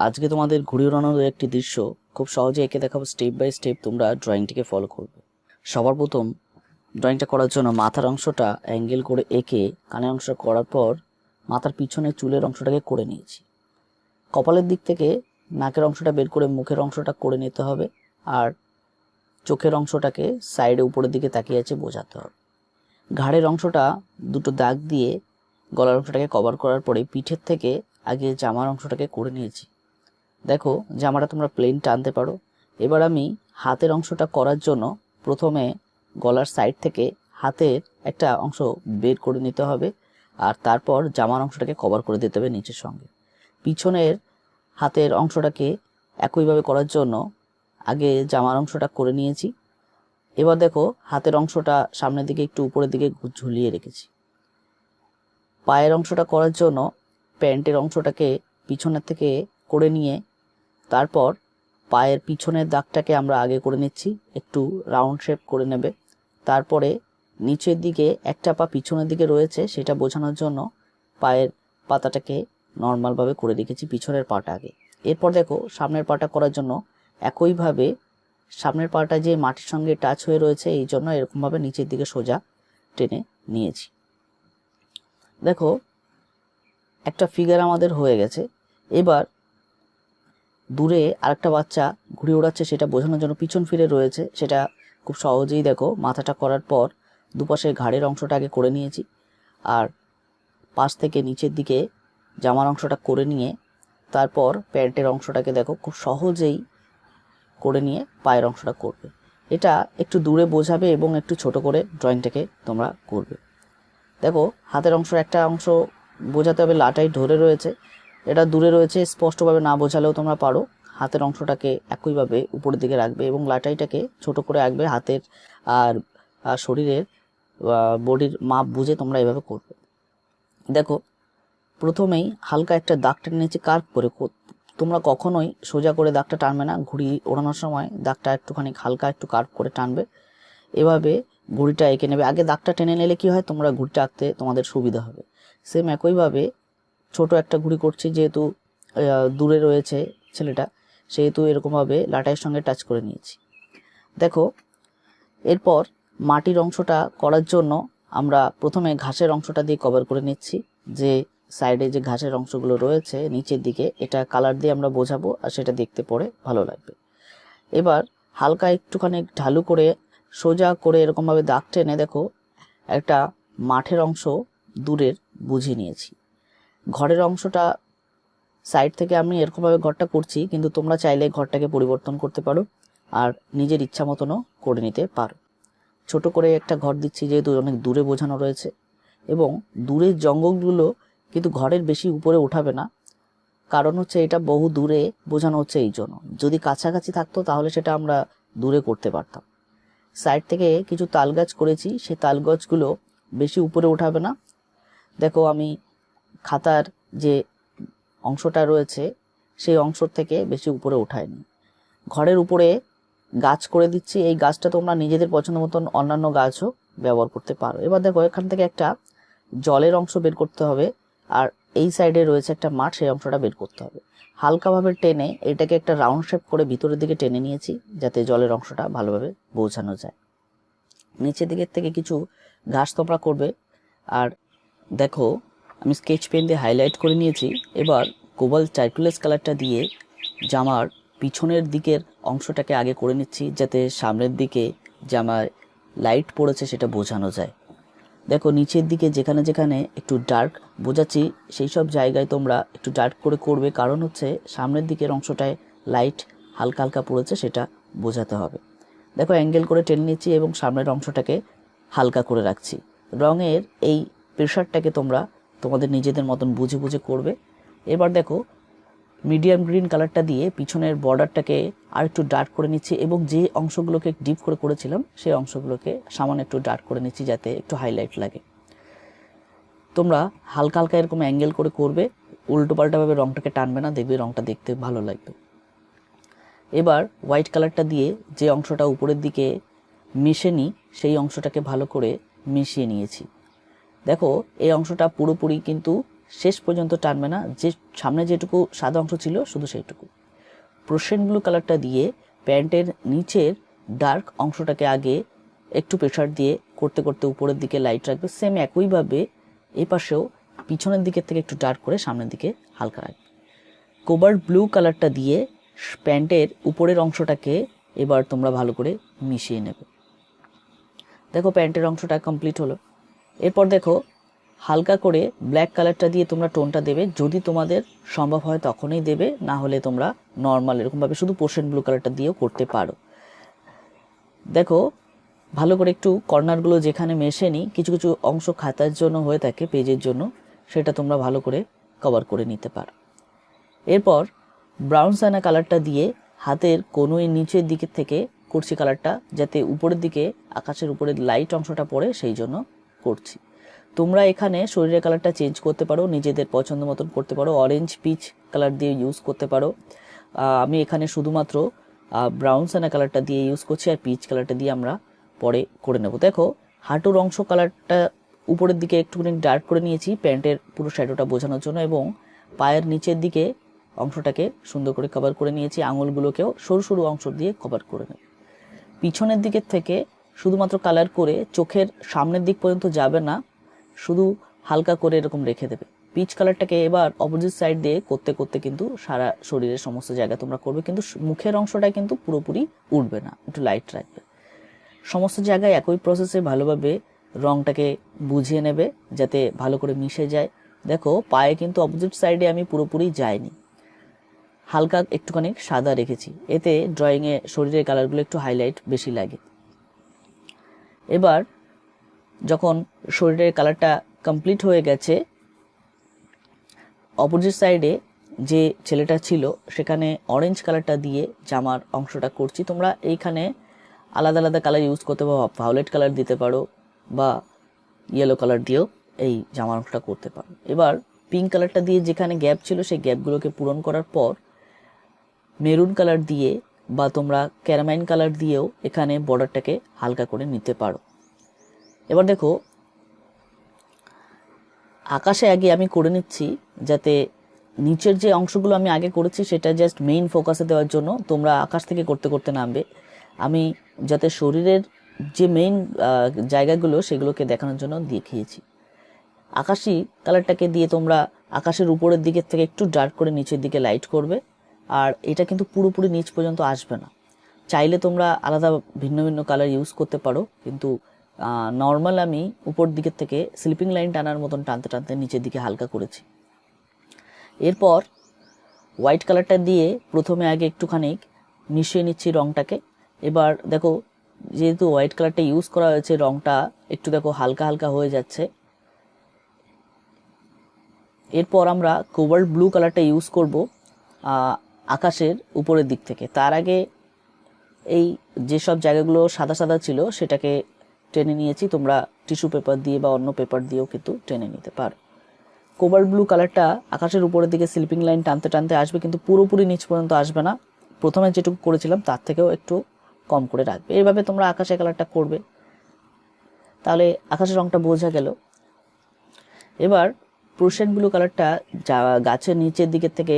আজকে তোমাদের ঘুরে ওড়ানোর একটি দৃশ্য খুব সহজে এঁকে দেখাবো স্টেপ বাই স্টেপ তোমরা ড্রয়িংটিকে ফলো করবে। সবার প্রথম ড্রয়িংটা করার জন্য মাথার অংশটা অ্যাঙ্গেল করে এঁকে কানের অংশ করার পর মাথার পিছনে চুলের অংশটাকে করে নিয়েছি। কপালের দিক থেকে নাকের অংশটা বের করে মুখের অংশটা করে নিতে হবে আর চোখের অংশটাকে সাইডে উপরের দিকে তাকিয়ে আছে বোঝাতে হবে। ঘাড়ের অংশটা দুটো দাগ দিয়ে গলার অংশটাকে কভার করার পরে পিঠের থেকে আগে জামার অংশটাকে করে নিয়েছি। দেখো জামাটা তোমরা প্লেন টানতে পারো। এবার আমি হাতের অংশটা করার জন্য প্রথমে গলার সাইড থেকে হাতের একটা অংশ বের করে নিতে হবে আর তারপর জামার অংশটাকে কভার করে দিতে হবে নিচের সঙ্গে। পিছনের হাতের অংশটাকে একইভাবে করার জন্য আগে জামার অংশটা করে নিয়েছি। এবার দেখো হাতের অংশটা সামনের দিকে একটু উপরের দিকে ঝুলিয়ে রেখেছি। পায়ের অংশটা করার জন্য প্যান্টের অংশটাকে পিছনের থেকে করে নিয়ে তারপর পায়ের পিছনের দাগটাকে আমরা আগে করে নিচ্ছি, একটু রাউন্ড শেপ করে নেবে। তারপরে নিচের দিকে একটা পা পিছনের দিকে রয়েছে, সেটা বোঝানোর জন্য পায়ের পাতাটাকে নর্মালভাবে করে রেখেছি পিছনের পাটা আগে। এরপর দেখো, সামনের পাটা করার জন্য একইভাবে সামনের পাটা যে মাটির সঙ্গে টাচ হয়ে রয়েছে, এই জন্য এরকমভাবে নিচের দিকে সোজা টেনে নিয়েছি। দেখো, একটা ফিগার আমাদের হয়ে গেছে। এবার দূরে আরেকটা বাচ্চা ঘুরে ওড়াচ্ছে, সেটা বোঝানোর জন্য পিছন ফিরে রয়েছে। সেটা খুব সহজেই দেখো, মাথাটা করার পর দুপাশের ঘাড়ের অংশটা আগে করে নিয়েছি। আর পাশ থেকে নিচের দিকে জামার অংশটা করে নিয়ে, তারপর প্যান্টের অংশটাকে দেখো, খুব সহজেই করে নিয়ে পায়ের অংশটা করবে। এটা একটু দূরে বোঝাবে এবং একটু ছোট করে ড্রয়িংটাকে তোমরা করবে। দেখো, হাতের অংশ একটা অংশ বোঝাতে হবে, লাটাই ধরে রয়েছে। এটা দূরে রয়েছে, স্পষ্টভাবে না বোঝালেও তোমরা পারো। হাতের অংশটাকে একইভাবে উপরের দিকে রাখবে এবং লাটাইটাকে ছোট করে রাখবে হাতের আর শরীরের বডির মাপ বুঝে তোমরা এভাবে করবে। দেখো, প্রথমেই হালকা একটা দাগ টেনে নিয়েছি কার্ভ করে। তোমরা কখনোই সোজা করে দাগটা টানবে না, ঘুড়ি ওড়ানোর সময় দাগটা একটুখানি হালকা একটু কার্ভ করে টানবে। এভাবে ঘুড়িটা এঁকে নেবে। আগে দাগটা টেনে নিলে কি হয়, তোমরা ঘুড়িটা আঁকতে তোমাদের সুবিধা হবে। সেম একইভাবে ছোট একটা ঘুড়ি করছি যেহেতু দূরে রয়েছে ছেলেটা, সেহেতু এরকমভাবে লাটাইয়ের সঙ্গে টাচ করে নিয়েছি। দেখো, এরপর মাটির অংশটা করার জন্য আমরা প্রথমে ঘাসের অংশটা দিয়ে কভার করে নিচ্ছি। যে সাইডে যে ঘাসের অংশগুলো রয়েছে, নিচের দিকে, এটা কালার দিয়ে আমরা বোঝাবো আর সেটা দেখতে পরে ভালো লাগবে। এবার হালকা একটুখানি ঢালু করে, সোজা করে এরকমভাবে দাগ টেনে দেখো, একটা মাঠের অংশ দূরের বুঝে নিয়েছি। ঘরের অংশটা সাইড থেকে আমি এরকমভাবে ঘরটা করছি, কিন্তু তোমরা চাইলে ঘরটাকে পরিবর্তন করতে পারো আর নিজের ইচ্ছা মতনও করে নিতে পারো। ছোট করে একটা ঘর দিচ্ছি যেহেতু অনেক দূরে বোঝানো রয়েছে এবং দূরের জঙ্গলগুলো কিন্তু ঘরের বেশি উপরে উঠাবে না। কারণ হচ্ছে এটা বহু দূরে বোঝানো হচ্ছে এই জন্য। যদি কাছাকাছি থাকতো তাহলে সেটা আমরা দূরে করতে পারতাম। সাইড থেকে কিছু তাল গাছ করেছি সেই তাল গাছগুলো বেশি উপরে উঠাবে না। দেখো আমি খাতার যে অংশটা রয়েছে, সেই অংশ থেকে বেশি উপরে উঠায়নি। ঘরের উপরে গাছ করে দিচ্ছি, এই গাছটা তোমরা নিজেদের পছন্দ মতন অন্যান্য গাছও ব্যবহার করতে পারো। এবার দেখো, এখান থেকে একটা জলের অংশ বের করতে হবে, আর এই সাইডে রয়েছে একটা মাঠ, সেই অংশটা বের করতে হবে। হালকাভাবে টেনে এটাকে একটা রাউন্ড শেপ করে ভিতরের দিকে টেনে নিয়েছি, যাতে জলের অংশটা ভালোভাবে বোঝানো যায়। নিচের দিকের থেকে কিছু ঘাস তোমরা করবে, আর দেখো আমি স্কেচ পেন দিয়ে হাইলাইট করে নিয়েছি। এবার কোবাল টার্কুলেস কালারটা দিয়ে জামার পিছনের দিকের অংশটাকে আগে করে নিচ্ছি, যাতে সামনের দিকে জামার লাইট পড়েছে সেটা বোঝানো যায়। দেখো, নিচের দিকে যেখানে যেখানে একটু ডার্ক বোঝাচ্ছি, সেই সব জায়গায় তোমরা একটু ডার্ক করে করবে। কারণ হচ্ছে, সামনের দিকের অংশটায় লাইট হালকা হালকা পড়েছে, সেটা বোঝাতে হবে। দেখো অ্যাঙ্গেল করে টেনে নিচ্ছি এবং সামনের অংশটাকে হালকা করে রাখছি। রঙের এই প্রেশারটাকে তোমরা তোমাদের নিজেদের মতন বুঝে বুঝে করবে। এবার দেখো, মিডিয়াম গ্রিন কালারটা দিয়ে পিছনের বর্ডারটাকে আর একটু ডার্ক করে নিচ্ছি এবং যে অংশগুলোকে ডিপ করে করেছিলাম, সেই অংশগুলোকে সামান্য একটু ডার্ক করে নিচ্ছি যাতে একটু হাইলাইট লাগে। তোমরা হালকা হালকা এরকম অ্যাঙ্গেল করে করবে, উল্টো পাল্টাভাবে রঙটাকে টানবে না, দেখবে রঙটা দেখতে ভালো লাগবে। এবার হোয়াইট কালারটা দিয়ে যে অংশটা উপরের দিকে মিশেনি, সেই অংশটাকে ভালো করে মিশিয়ে নিয়েছি। দেখো, এই অংশটা পুরোপুরি কিন্তু শেষ পর্যন্ত টানবে না। যে সামনে যেটুকু সাদা অংশ ছিল, শুধু সেইটুকু। প্রোশেন ব্লু কালারটা দিয়ে প্যান্টের নিচের ডার্ক অংশটাকে আগে একটু প্রেশার দিয়ে করতে করতে উপরের দিকে লাইট রাখবে। সেম একইভাবে এই পাশেও পিছনের দিকের থেকে একটু ডার্ক করে সামনের দিকে হালকা রাখবে। কোবার্ট ব্লু কালারটা দিয়ে প্যান্টের উপরের অংশটাকে এবার তোমরা ভালো করে মিশিয়ে নেবে। দেখো, প্যান্টের অংশটা কমপ্লিট হলো। এরপর দেখো, হালকা করে ব্ল্যাক কালারটা দিয়ে তোমরা টোনটা দেবে। যদি তোমাদের সম্ভব হয় তখনই দেবে, না হলে তোমরা নর্মাল এরকমভাবে শুধু পোর্শন ব্লু কালারটা দিয়েও করতে পারো। দেখো, ভালো করে একটু কর্নারগুলো যেখানে মেশেনি, কিছু কিছু অংশ খাতার জন্য হয়ে থাকে পেজের জন্য, সেটা তোমরা ভালো করে কভার করে নিতে পারো। এরপর ব্রাউন সানা কালারটা দিয়ে হাতের কোনোই নিচের দিকের থেকে করছি কালারটা যাতে উপরের দিকে আকাশের উপরে লাইট অংশটা পড়ে, সেই জন্য করছি। তোমরা এখানে শরীরের কালারটা চেঞ্জ করতে পারো, নিজেদের পছন্দ মতন করতে পারো অরেঞ্জ পিচ কালার দিয়ে ইউজ করতে পারো। আমি এখানে শুধুমাত্র ব্রাউন সানা কালারটা দিয়ে ইউজ করছি আর পিচ কালারটা দিয়ে আমরা পরে করে নেব। দেখো, হাঁটুর অংশ কালারটা উপরের দিকে একটুখানি ডার্ক করে নিয়েছি, প্যান্টের পুরো শ্যাডোটা বোঝানোর জন্য এবং পায়ের নিচের দিকে অংশটাকে সুন্দর করে কভার করে নিয়েছি, আঙুলগুলোকেও সরু সরু অংশ দিয়ে কভার করে নেব। পিছনের দিকের থেকে শুধুমাত্র কালার করে চোখের সামনের দিক পর্যন্ত যাবে না, শুধু হালকা করে এরকম রেখে দেবে। পিচ কালারটাকে এবার অপোজিট সাইড দিয়ে করতে করতে কিন্তু সারা শরীরের সমস্ত জায়গা তোমরা করবে, কিন্তু মুখের অংশটা কিন্তু পুরোপুরি উঠবে না, একটু লাইট রাখবে। সমস্ত জায়গায় একই প্রসেসে ভালোভাবে রংটাকে বুঝিয়ে নেবে, যাতে ভালো করে মিশে যায়। দেখো, পায়ে কিন্তু অপোজিট সাইডে আমি পুরোপুরি যাইনি। হালকা একটুখানি সাদা রেখেছি, এতে ড্রয়িংয়ে শরীরের কালারগুলো একটু হাইলাইট বেশি লাগে। এবার যখন শরীরের কালারটা কমপ্লিট হয়ে গেছে অপোজিট সাইডে যে ছেলেটা ছিল, সেখানে অরেঞ্জ কালারটা দিয়ে জামার অংশটা করছি। তোমরা এইখানে আলাদা আলাদা কালার ইউজ করতে পারো ভায়োলেট কালার দিতে পারো বা ইয়েলো কালার দিয়েও এই জামার অংশটা করতে পারো। এবার পিঙ্ক কালারটা দিয়ে যেখানে গ্যাপ ছিল, সেই গ্যাপগুলোকে পূরণ করার পর মেরুন কালার দিয়ে বা তোমরা ক্যারামাইন কালার দিয়েও এখানে বর্ডারটাকে হালকা করে নিতে পারো। এবার দেখো, আকাশে আগে আমি করে নিচ্ছি যাতে নিচের যে অংশগুলো আমি আগে করেছি সেটা জাস্ট মেইন ফোকাসে দেওয়ার জন্য তোমরা আকাশ থেকে করতে করতে নামবে। আমি যাতে শরীরের যে মেইন জায়গাগুলো সেগুলোকে দেখানোর জন্য দেখিয়েছি। আকাশি কালারটাকে দিয়ে তোমরা আকাশের উপরের দিকের থেকে একটু ডার্ক করে নিচের দিকে লাইট করবে। আর এটা কিন্তু পুরোপুরি নিচ পর্যন্ত আসবে না। চাইলে তোমরা আলাদা ভিন্ন ভিন্ন কালার ইউজ করতে পারো, কিন্তু নর্মাল আমি উপর দিকের থেকে স্লিপিং লাইন টানার মতন টানতে টানতে নিচের দিকে হালকা করেছি। এরপর হোয়াইট কালারটা দিয়ে প্রথমে আগে একটুখানি মিশিয়ে নিচ্ছি রংটাকে। এবার দেখো, যেহেতু হোয়াইট কালারটা ইউজ করা হয়েছে, রংটা একটু দেখো হালকা হালকা হয়ে যাচ্ছে। এরপর আমরা কোবাল্ট ব্লু কালারটা ইউজ করব। আকাশের উপরের দিক থেকে। তার আগে এই যেসব জায়গাগুলো সাদা সাদা ছিল, সেটাকে টেনে নিয়েছি। তোমরা টিস্যু পেপার দিয়ে বা অন্য পেপার দিয়েও কিন্তু টেনে নিতে পারো। কোবাল্ট ব্লু কালারটা আকাশের উপরের দিকে স্লিপিং লাইন টানতে টানতে আসবে, কিন্তু পুরোপুরি নিচ পর্যন্ত আসবে না। প্রথমে যেটুকু করেছিলাম, তার থেকেও একটু কম করে রাখবে। এইভাবে তোমরা আকাশে কালারটা করবে। তাহলে আকাশের রংটা বোঝা গেল। এবার প্রুশেন ব্লু কালারটা যা গাছের নিচের দিকের থেকে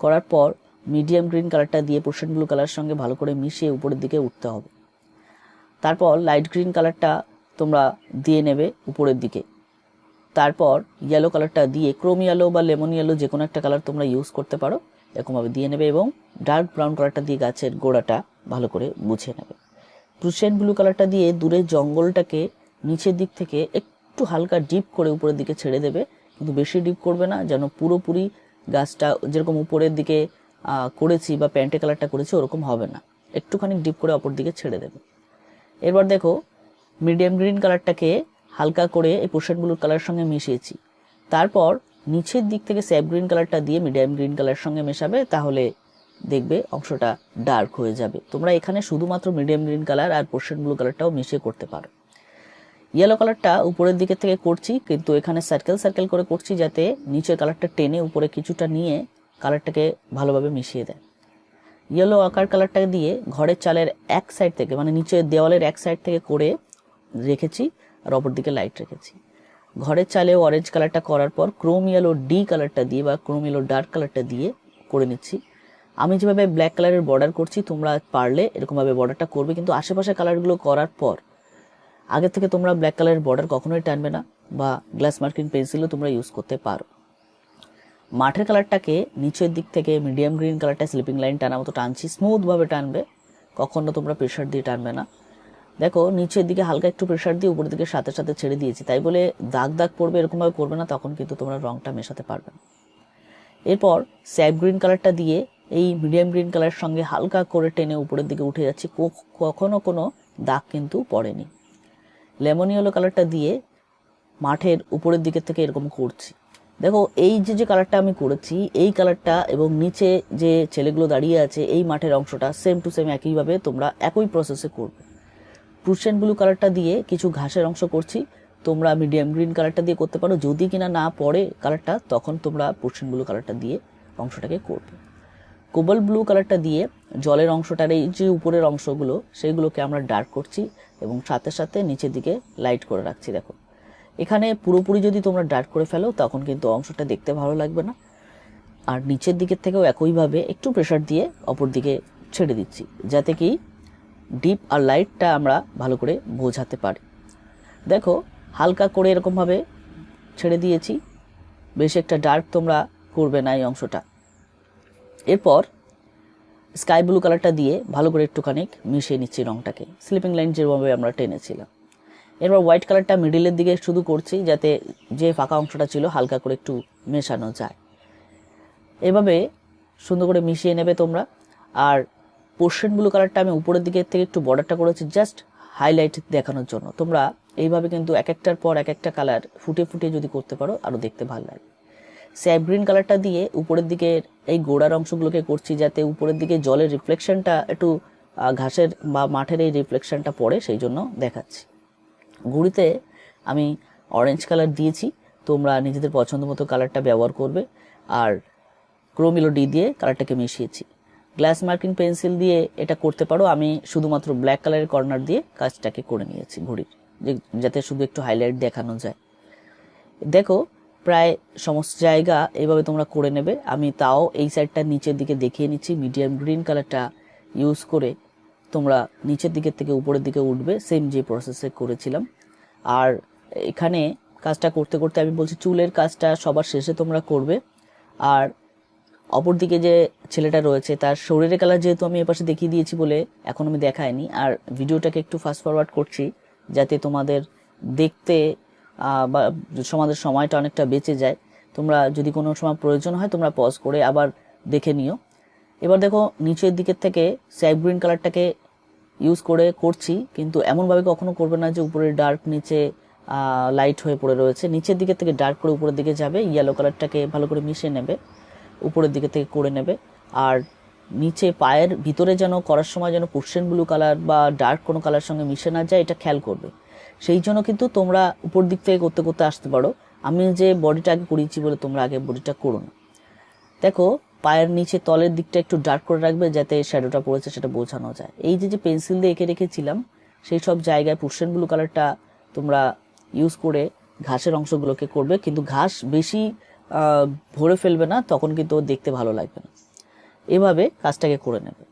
করার পর মিডিয়াম গ্রিন কালারটা দিয়ে প্রুশেন ব্লু কালারের সঙ্গে ভালো করে মিশিয়ে উপরের দিকে উঠতে হবে। তারপর লাইট গ্রিন কালারটা তোমরা দিয়ে নেবে উপরের দিকে। তারপর ইয়েলো কালারটা দিয়ে ক্রোম ইয়েলো বা লেমন ইয়েলো যে কোনো একটা কালার তোমরা ইউজ করতে পারো, এরকমভাবে দিয়ে নেবে এবং ডার্ক ব্রাউন কালারটা দিয়ে গাছের গোড়াটা ভালো করে মুছে নেবে। প্রুশিয়ান ব্লু কালারটা দিয়ে দূরের জঙ্গলটাকে নিচের দিক থেকে একটু হালকা ডিপ করে উপরের দিকে ছেড়ে দেবে, কিন্তু বেশি ডিপ করবে না, যেন পুরোপুরি গাছটা যেরকম উপরের দিকে করেছি বা প্যান্টে কালারটা করেছি, ওরকম হবে না। একটুখানি ডিপ করে অপর দিকে ছেড়ে দেবে। এরপর দেখো মিডিয়াম গ্রিন কালারটাকে হালকা করে এই পোশাক ব্লুর কালারের সঙ্গে মিশিয়েছি। তারপর নিচের দিক থেকে স্যাপ গ্রিন কালারটা দিয়ে মিডিয়াম গ্রিন কালারের সঙ্গে মেশাবে, তাহলে দেখবে অংশটা ডার্ক হয়ে যাবে। তোমরা এখানে শুধুমাত্র মিডিয়াম গ্রিন কালার আর পোর্শন ব্লু কালারটাও মিশিয়ে করতে পারো। ইয়েলো কালারটা উপরের দিকে থেকে করছি, কিন্তু এখানে সার্কেল সার্কেল করে করছি যাতে নিচের কালারটা টেনে উপরে কিছুটা নিয়ে কালারটাকে ভালোভাবে মিশিয়ে দেয়। ইয়েলো আকার কালারটা দিয়ে ঘরের চালের এক সাইড থেকে মানে নিচের দেওয়ালের এক সাইড থেকে করে রেখেছি আর অপর দিকে লাইট রেখেছি। ঘরের চালেও অরেঞ্জ কালারটা করার পর ক্রোম ইয়েলো ডি কালারটা দিয়ে বা ক্রোম ইয়েলো ডার্ক কালারটা দিয়ে করে নিচ্ছি। আমি যেভাবে ব্ল্যাক কালারের বর্ডার করছি, তোমরা পারলে এরকমভাবে বর্ডারটা করবে, কিন্তু আশেপাশে কালারগুলো করার পর, আগে থেকে তোমরা ব্ল্যাক কালারের বর্ডার কখনোই টানবে না বা গ্লাস মার্কিং পেন্সিলও তোমরা ইউজ করতে পারো। মাঠের কালারটাকে নিচের দিক থেকে মিডিয়াম গ্রিন কালারটা স্লিপিং লাইন টানা মতো টানছি স্মুথভাবে টানবে। কখনো তোমরা প্রেশার দিয়ে টানবে না। দেখো, নিচের দিকে হালকা একটু প্রেশার দিয়ে উপরের দিকে সাথে সাথে ছেড়ে দিয়েছি। তাই বলে দাগ দাগ পড়বে এরকমভাবে করবে না, তখন কিন্তু তোমরা রংটা মেশাতে পারবে না। এরপর স্যাপ গ্রিন কালারটা দিয়ে এই মিডিয়াম গ্রিন কালারের সঙ্গে হালকা করে টেনে উপরের দিকে উঠে যাচ্ছি। কখনো কোনো দাগ কিন্তু পড়েনি। লেমন ইয়েলো কালারটা দিয়ে মাঠের উপরের দিকের থেকে এরকম করছি। দেখো, এই যে যে কালারটা আমি করেছি, এই কালারটা এবং নিচে যে ছেলেগুলো দাঁড়িয়ে আছে, এই মাঠের অংশটা সেম টু সেম একইভাবে তোমরা একই প্রসেসে করবে। প্রুশিয়ান ব্লু কালারটা দিয়ে কিছু ঘাসের অংশ করছি, তোমরা মিডিয়াম গ্রিন কালারটা দিয়ে করতে পারো। যদি কিনা না পড়ে কালারটা তখন তোমরা প্রুশিয়ান ব্লু কালারটা দিয়ে অংশটাকে করবে। কোবল ব্লু কালারটা দিয়ে জলের অংশটার এই যে উপরের অংশগুলো সেইগুলোকে আমরা ডার্ক করছি এবং সাথে সাথে নিচের দিকে লাইট করে রাখছি, দেখো। এখানে পুরোপুরি যদি তোমরা ডার্ক করে ফেলো, তখন কিন্তু অংশটা দেখতে ভালো লাগবে না। আর নিচের দিকের থেকেও একইভাবে একটু প্রেশার দিয়ে অপর দিকে ছেড়ে দিচ্ছি, যাতে কি ডিপ আর লাইটটা আমরা ভালো করে বোঝাতে পারি। দেখো, হালকা করে এরকমভাবে ছেড়ে দিয়েছি। বেশ একটা ডার্ক তোমরা করবে না এই অংশটা। এরপর স্কাই ব্লু কালারটা দিয়ে ভালো করে একটুখানি মিশিয়ে নিচ্ছি রংটাকে। স্লিপিং লাইন যেভাবে আমরা টেনেছিলাম। এরপর হোয়াইট কালারটা মিডিলের দিকে শুধু করছি যাতে যে ফাঁকা অংশটা ছিল হালকা করে একটু মেশানো যায়। এভাবে সুন্দর করে মিশিয়ে নেবে তোমরা। আর পোর্শন ব্লু কালারটা আমি উপরের দিকে থেকে একটু বর্ডারটা করেছি জাস্ট হাইলাইট দেখানোর জন্য। তোমরা এইভাবে কিন্তু এক একটার পর এক একটা কালার ফুটে ফুটে যদি করতে পারো আরও দেখতে ভালো লাগে। স্যাপ গ্রিন কালারটা দিয়ে উপরের দিকে এই গোড়ার অংশগুলোকে করছি যাতে উপরের দিকে জলের রিফ্লেকশনটা একটু ঘাসের বা মাঠের এই রিফ্লেকশনটা পড়ে, সেই জন্য দেখাচ্ছি। ঘুড়িতে আমি অরেঞ্জ কালার দিয়েছি। তোমরা নিজেদের পছন্দ মতো কালারটা ব্যবহার করবে। আর ক্রোমিলো ডি দিয়ে কালারটাকে মিশিয়েছি। গ্লাস মার্কিং পেন্সিল দিয়ে এটা করতে পারো। আমি শুধুমাত্র ব্ল্যাক কালারের কর্নার দিয়ে কাজটাকে করে নিয়েছি ঘুড়ির যাতে শুধু একটু হাইলাইট দেখানো যায়। দেখো, প্রায় সমস্ত জায়গা এইভাবে তোমরা করে নেবে। আমি তাও এই সাইডটা নিচের দিকে দেখিয়ে নিচ্ছি। মিডিয়াম গ্রিন কালারটা ইউজ করে তোমরা নিচের দিকের থেকে উপরের দিকে উঠবে সেম যে প্রসেসে করেছিলাম। আর এখানে কাজটা করতে করতে আমি বলছি চুলের কাজটা সবার শেষে তোমরা করবে। আর অপরদিকে যে ছেলেটা রয়েছে, তার শরীরের কালার যেহেতু আমি এপাশে দেখিয়ে দিয়েছি বলে এখন আমি দেখাইনি। আর ভিডিওটাকে একটু ফাস্ট ফরওয়ার্ড করছি, যাতে তোমাদের দেখতে বা তোমাদের সময়টা অনেকটা বেঁচে যায়। তোমরা যদি কোনো সময় প্রয়োজন হয়, তোমরা পজ করে আবার দেখে নিও। এবার দেখো, নিচের দিকের থেকে স্যাপ গ্রিন কালারটাকে ইউজ করে করছি, কিন্তু এমনভাবে কখনো করবে না যে উপরে ডার্ক নিচে লাইট হয়ে পড়ে রয়েছে। নিচের দিকে থেকে ডার্ক করে উপরের দিকে যাবে ইয়েলো কালারটাকে ভালো করে মিশিয়ে নেবে, উপরের দিকে থেকে করে নেবে। আর নিচে পায়ের ভিতরে যেন করার সময় যেন পোর্শন ব্লু কালার বা ডার্ক কোনো কালার সঙ্গে মিশে না যায়, এটা খেয়াল করবে। সেই জন্য কিন্তু তোমরা উপর দিক থেকে করতে করতে আসতে পারো। আমি যে বডিটা আগে করিয়েছি বলে তোমরা আগে বডিটা করো না। দেখো পায়ের নিচে তলের দিকটা একটু ডার্ক করে রাখবে যাতে শ্যাডোটা পড়েছে সেটা বোঝানো যায়। এই যে যে পেন্সিল দিয়ে এঁকে রেখেছিলাম, সেই সব জায়গায় পুরসেন ব্লু কালারটা তোমরা ইউজ করে ঘাসের অংশগুলোকে করবে। কিন্তু ঘাস বেশি ভরে ফেলবে না, তখন কিন্তু দেখতে ভালো লাগবে না। এভাবে কাজটাকে করে নেবে।